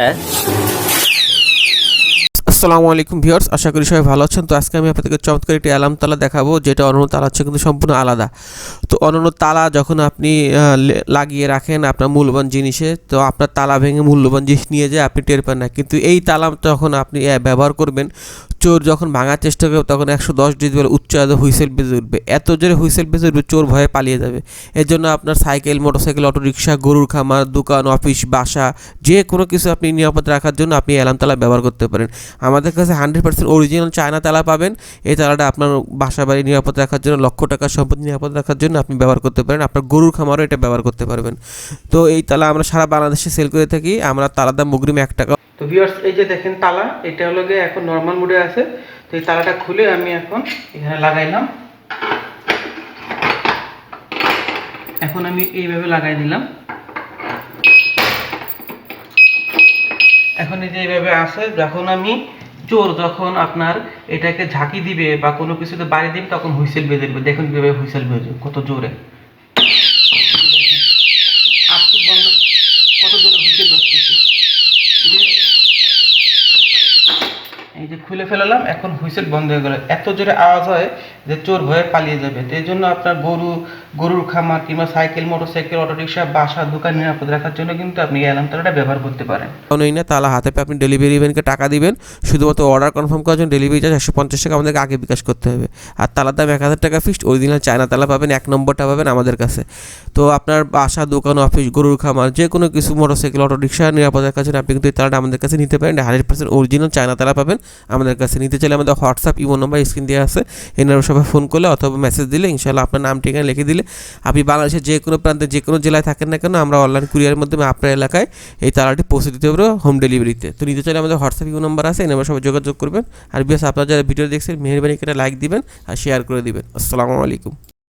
Yes. আসসালামু আলাইকুম viewers, আশা করি সবাই ভালো আছেন। তো আজকে আমি আপনাদেরকে চমৎকার একটি অ্যালার্ম তালা দেখাবো, যেটা অন্যান্য তালা হচ্ছে কিন্তু সম্পূর্ণ আলাদা। তো অন্যান্য তালা যখন আপনি লাগিয়ে রাখেন আপনার মূল্যবান জিনিসে, তো আপনার তালা ভেঙে মূল্যবান জিনিস নিয়ে যায় আপনি টের পান না। কিন্তু এই তালা যখন আপনি ব্যবহার করবেন, চোর যখন ভাঙার চেষ্টা করবে, তখন একশো দশ ডিসবেল উচ্চ হুইসেল বেজে উঠবে। এত জোরে হুইসেল বেজে উঠবে, চোর ভয়ে পালিয়ে যাবে। এর জন্য আপনার সাইকেল, মোটরসাইকেল রিক্সা গরুর খামার, দোকান, অফিস, বাসা, যে কোনো কিছু আপনি নিরাপদ রাখার জন্য আপনি অ্যালার্ম তালা ব্যবহার করতে পারেন। আমাদের কাছে হান্ড্রেড পার্সেন্ট অরিজিনাল চায়না তালা পাবেন। এই তালাটা আপনার বাসা বাড়ি নিরাপদ রাখার জন্য, লক্ষ টাকার সম্পত্তি নিরাপদ রাখার জন্য আপনি ব্যবহার করতে পারেন। আপনার গরুর খামারও এটা ব্যবহার করতে পারবেন। তো এই তালা আমরা সারা বাংলাদেশে সেল করে থাকি। আমরা তালার দাম মুগ্রিম এক টাকা। তো ভিউয়ার্স এই যে দেখেন তালা, এটা হলো গিয়ে এখন নর্মাল মোডে আছে। তো এই তালাটা খুলে আমি এখন এখানে লাগাইলাম। এখন আমি এইভাবে লাগাই দিলাম। এখন এই যে এইভাবে আছে, যখন আমি চোর যখন আপনার এটাকে ঝাঁকি দিবে বা কোনো কিছুতে বাড়ি দিবে, তখন হুইসেল বেজে দেবে। দেখুন কীভাবে হুইসেল বেজে কত জোরে। বন্ধ। কত জোরে হুইসেল এই যে খুলে ফেলালাম, এখন হুইসেল বন্ধ হয়ে গেল। এত জোরে আওয়াজ হয় যে চোর ভয়ে পালিয়ে যাবে। তো এই জন্য আপনার গরু গরুর খামার কিংবা সাইকেল, মোটরসাইকেল অটো রিক্সা বাসা, দোকান নিরাপদ রাখার জন্য কিন্তু আপনি অ্যালার্ম তালাটা ব্যবহার করতে পারেন। নেই না, তালা হাতে পেয়ে আপনি ডেলিভারি ম্যানকে টাকা দিবেন, শুধুমাত্র অর্ডার কনফার্ম করার জন্য ডেলিভারি চার্জ একশো পঞ্চাশ টাকা আমাদেরকে আগে বিকাশ করতে হবে। আর তালার দাম এক হাজার টাকা ফিক্সড অরিজিনাল চায়না তালা পাবেন, এক নম্বরটা পাবেন আমাদের কাছে। তো আপনার বাসা, দোকান অফিস গরুর খামার, যে কোনো কিছু, মোটরসাইকেল অটো রিক্সা নিরাপদ রাখার জন্য আপনি কিন্তু এই তালাটা আমাদের কাছে নিতে পারেন। হান্ড্রেড পার্সেন্ট অরিজিনাল চায়না তালা পাবেন আমাদের কাছে। নিতে চাইলে আমাদের হোয়াটসঅ্যাপ ইমো নম্বর স্ক্রিন দেওয়া আছে। এই নম্বরে সবাই ফোন করলে অথবা মেসেজ দিলে ইনশাল্লাহ আপনার নাম, ঠিকানা লিখে দিলে আপনি বাংলাদেশের যে কোনো প্রান্তে, যে কোনো জেলায় থাকেন না কেন, আমরা অনলাইন কুরিয়ার মাধ্যমে আপনার এলাকায় এই তালাটি পৌঁছে দিতে পারব হোম ডেলিভারিতে তো নিতে চাইলে আমাদের হোয়াটসঅ্যাপ ইউ নাম্বার আছে, এই নাম্বার সবাই যোগাযোগ করবেন। আর বিএস আপনারা যারা ভিডিও দেখছেন, মেহরবানি করে লাইক দিবেন আর শেয়ার করে দিবেন। আসসালামু আলাইকুম।